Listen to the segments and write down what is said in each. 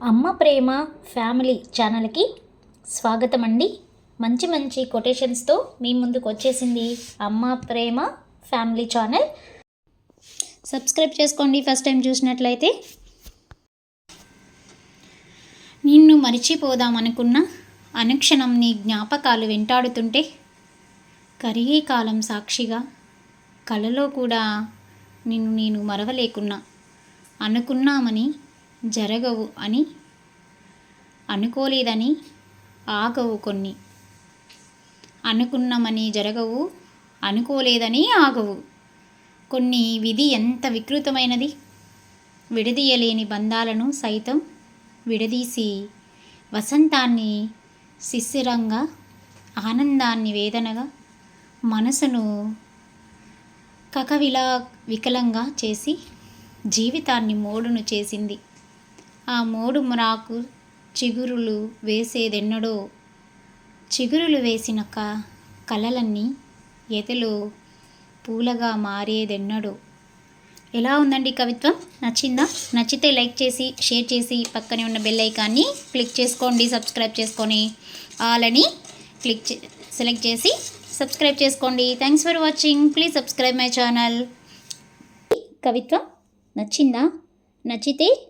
అమ్మ ప్రేమ ఫ్యామిలీ ఛానల్కి స్వాగతం అండి మంచి మంచి కొటేషన్స్తో మీ ముందుకు వచ్చేసింది Amma Prema family channel. Subscribe చేసుకోండి ఫస్ట్ టైం చూసినట్లయితే. నిన్ను మరిచిపోదామనుకున్న అనుక్షణం నీ జ్ఞాపకాలు వెంటాడుతుంటే కరిగే కాలం సాక్షిగా కలలో కూడా నిన్ను నేను మరవలేకున్నా అనుకున్నామని జరగవు అని అనుకోలేదని ఆగవు కొన్ని. అనుకున్నామని జరగవు అనుకోలేదని ఆగవు. కొన్ని విధి ఎంత వికృతమైనది! విడదీయలేని బంధాలను సైతం విడదీసి వసంతాన్ని శిశిరంగా ఆనందాన్ని వేదనగా మనసును కకవిలా వికలంగా చేసి జీవితాన్ని మోడును చేసింది. ఆ మోడు మురాకు చిగురులు వేసేదెన్నడో? చిగురులు వేసిన క కలలన్నీ ఎదలో పూలగా మారేదెన్నడో? ఎలా ఉందండి కవిత్వం? నచ్చిందా? నచ్చితే లైక్ చేసి షేర్ చేసి పక్కనే ఉన్న బెల్ ఐకాన్ని క్లిక్ చేసుకోండి సబ్స్క్రైబ్ చేసుకొని ఆలని క్లిక్ చే సెలెక్ట్ చేసి సబ్స్క్రైబ్ చేసుకోండి. Thanks for watching. Please subscribe my channel. కవిత్వం నచ్చిందా? నచ్చితే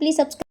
ప్లీజ్ సబ్స్క్రైబ్